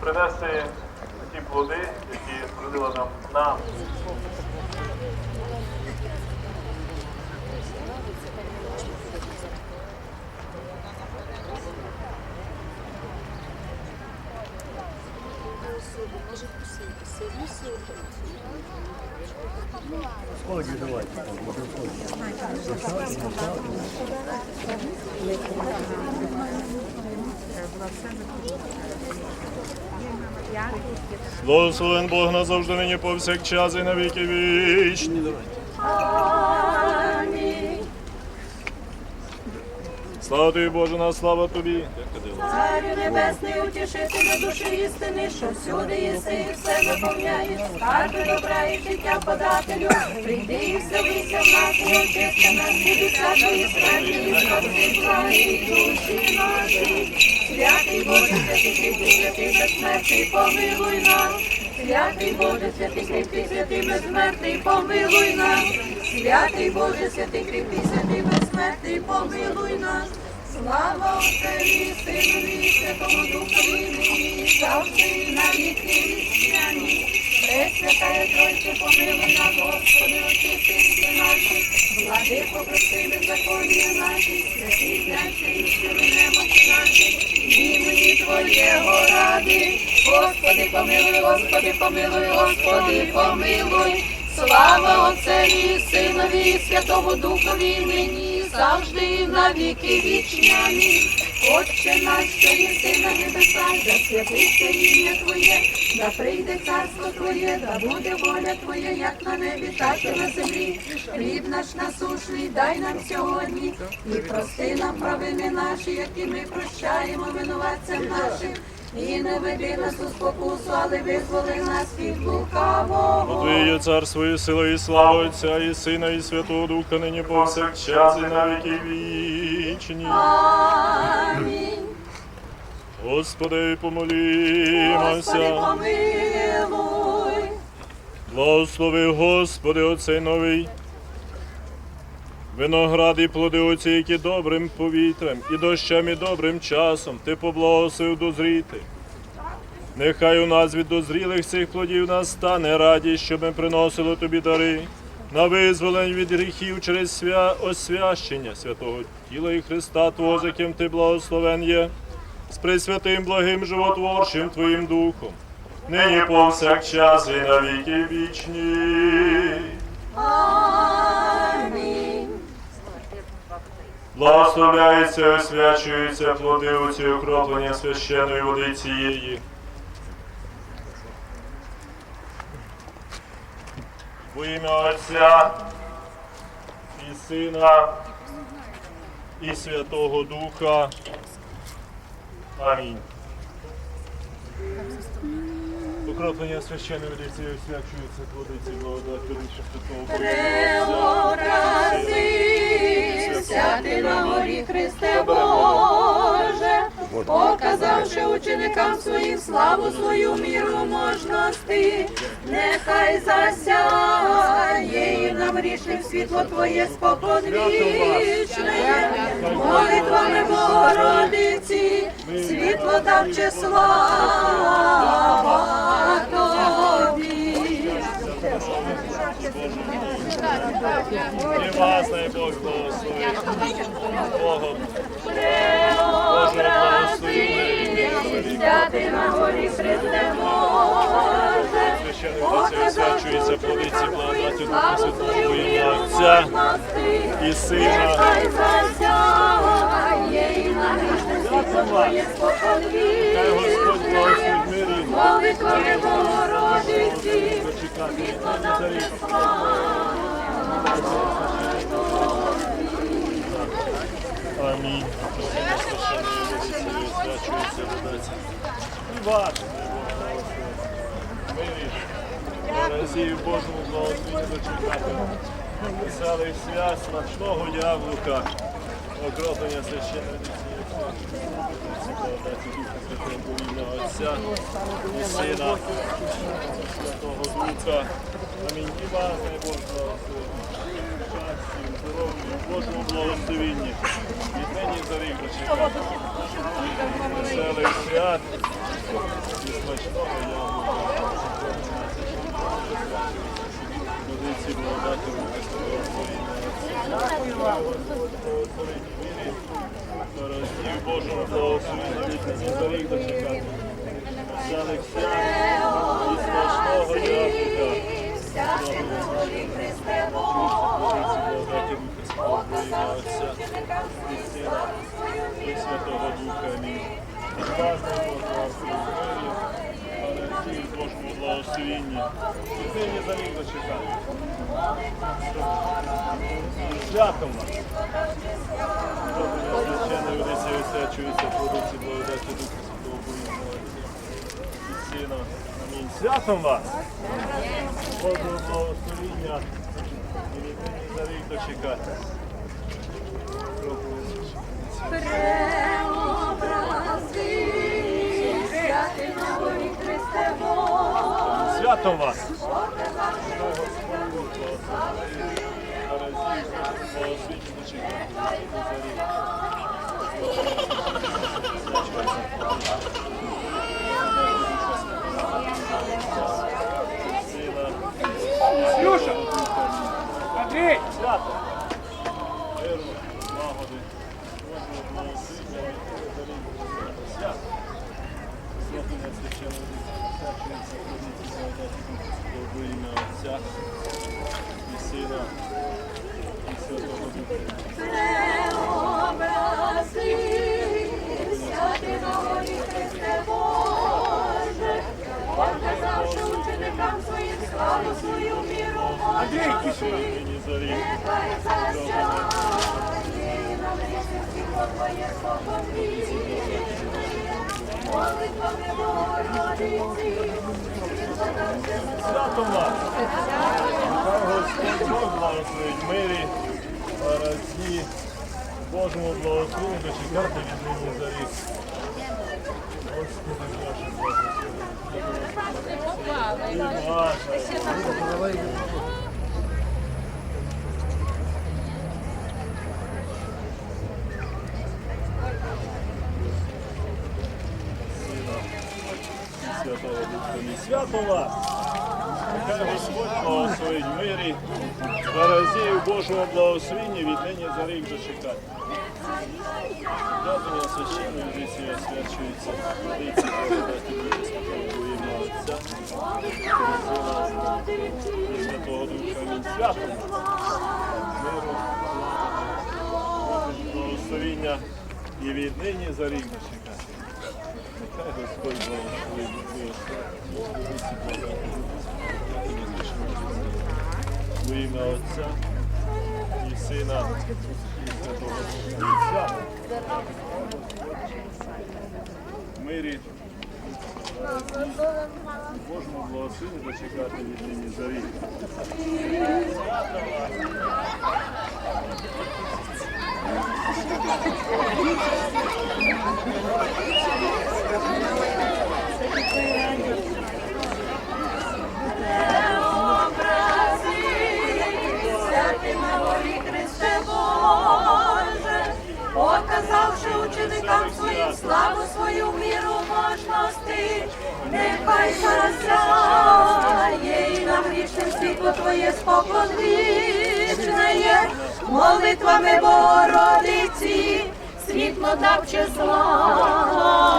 принести ті плоди, які родила нам нам. Благословен Бог назавжди нині повсякчас і на віки вічні. Слава тобі, Боже, на слава тобі. Царю небесний, утішителю душі істини, що всюди єси і все наповняєш, скарби добра і життя подателю, прийди і вселися в нас, і очисти нас від усякої смерті, і спаси благі душі наші. Святий Боже, святий святий безсмертний, помилуй нас. Святий Боже, святий кріпкий, святий безсмертний, помилуй нас. Святий Боже, святий кріпкий, святий безсмертний, помилуй нас. Слава Отцеві, Синові, Святому Духові, нині, завжди і на віки вічняні. Пресвятая Тройце, помилуй нас, Господи, очисти наші, владико, прости беззаконня наші, святі зняйся і сили немочі наші, імені Твоєго ради. Господи, помилуй, Господи, помилуй, Господи, помилуй. Слава Отцеві, Синові, Святому Духові, нині, завжди і на віки вічні. Амінь. Отче наш, що єси на небесах, да святиться ім'я Твоє, да прийде царство Твоє, да буде воля Твоя, як на небі, так і на землі. Хліб наш насушний, дай нам сьогодні, і прости нам провини наші, які ми прощаємо винуватцям нашим. І не веди нас у спокусу, але визволи нас від лукавого. Твоє царство і сила, і слава Отця, і Сина, і Святого Духа, нині повсякчас і на віки вічні. Амінь. Господи, Господи, помолімося. помилуй. Благослови, Господи, оцей новий. Виноград і плоди оці, які добрим повітрям, і дощем, і добрим часом ти поблагословив дозріти. Нехай у нас від дозрілих цих плодів настане радість, щоб ми приносили тобі дари на визволення від гріхів через свя... освящення святого тіла і Христа Твого, з яким ти благословен є, з пресвятим благим животворчим Твоїм Духом, нині повсякчас і на віки вічні. Амінь. Благословляється, і освячуються плоди у ці окроплення священої води цієї. Во ім'я Отця і Сина і Святого Духа. Амінь. Окроплення священої води цієї освячуються плоди ці благодати Душа Святого Преобразився ти на горі Христе Боже, показавши ученикам своїм славу свою міру можності, нехай засяє грішних світло Твоє споконвічне, молитвами Богородиці, світло давче слава Тобі. І вас дай Бог благословить. Богом. Преобразився ти на горі Христе Боже, Священний Отець освячується плодиці благодаті Духа Святого ім'я Отця і Сина. нехай засяє і на грішне світло Твоє Хай Господь благословить мирі. молитвами Богородиці, Почекати. світло давче слава Амінь. Освячується водиця. І вас. Разів Божому благословенню дочекати. Веселих свят, смачного яблука. Окроплення священної Святого Отця і Сина Святого Духа. Амінь. І вас, дай Бог благословить. Щасті, здоров'я, Божому благословенні. Від за. Веселих свят. смачного яблука. Позиції благодаті руки Роздів Божого благословення вікна за дочекати. За Олексія і смачного яблука. Всяке дозволі Христе Боже, показав ученикам своїм славу свою І. Святого Духа Амінь. Празднуємо Божого Роздів Божому благословіння. І нині за рік дочекати. Святом вас! Священна юдиця висвячується плодиці благодаті Духа Святого Божого і. Амінь. Святом вас! Благословіння і за рік дочекати. Проповідь. Преобрази, святий волі Христе Боже, Святом вас! показав Слюша! Андрій! Свято! Миру, лагоди, Божого благословення, свято! Слухання священного традиції благодаті Духа во ім'я Отця і Сина Святого Духа. на волі Христе показавши ученикам своїм славу свою рік. Нехай засяє на вічне світло Твоє споконвічне. Молитвами Богородиці, світло нам земля. Свято вас! Господь Бог благословить мирі, гаразді, Божому благословенню дочекати від нині за рік. Господи наше благослови. І ваше. Сина і Святого Духа. І Свято вас! Нехай Господь благословить мирі, гаразів Божого благословіння від нині за рік дочекати. Дякую священної житті освячується традиції во Отця Святого Духа. Свято! Миру, благословіння і від нині за рік дочекати. Во ім'я Отця і Сина і Святого. Свято! В мирі Божому благословенню дочекати від нині за рік. Преобрази, ученикам своїм славу свою міру можності, нехай засяє і нам грішним світло Твоє спокон вічне є, молитвами Богородиці, світло давче слава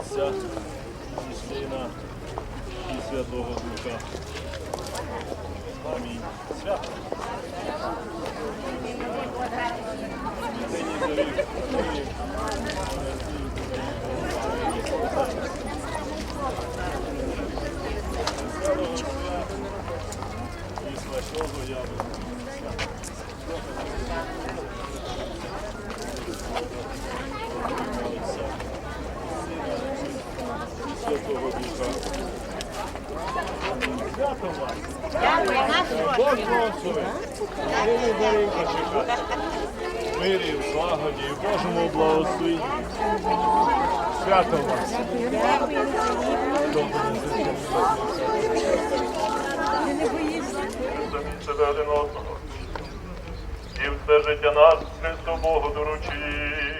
Отця і Сина Святого Духа. Амінь. Свято рік. Нині. Святого свята і смачного яблука. Отця, Сина і Святого Духа. Свято вас! Дякую, наш Бог благослови. Даринка. Мирі, в злагоді, і Божому благословенні. Свято вас. Самі себе один одного. І все життя нас Христу Богу доручив.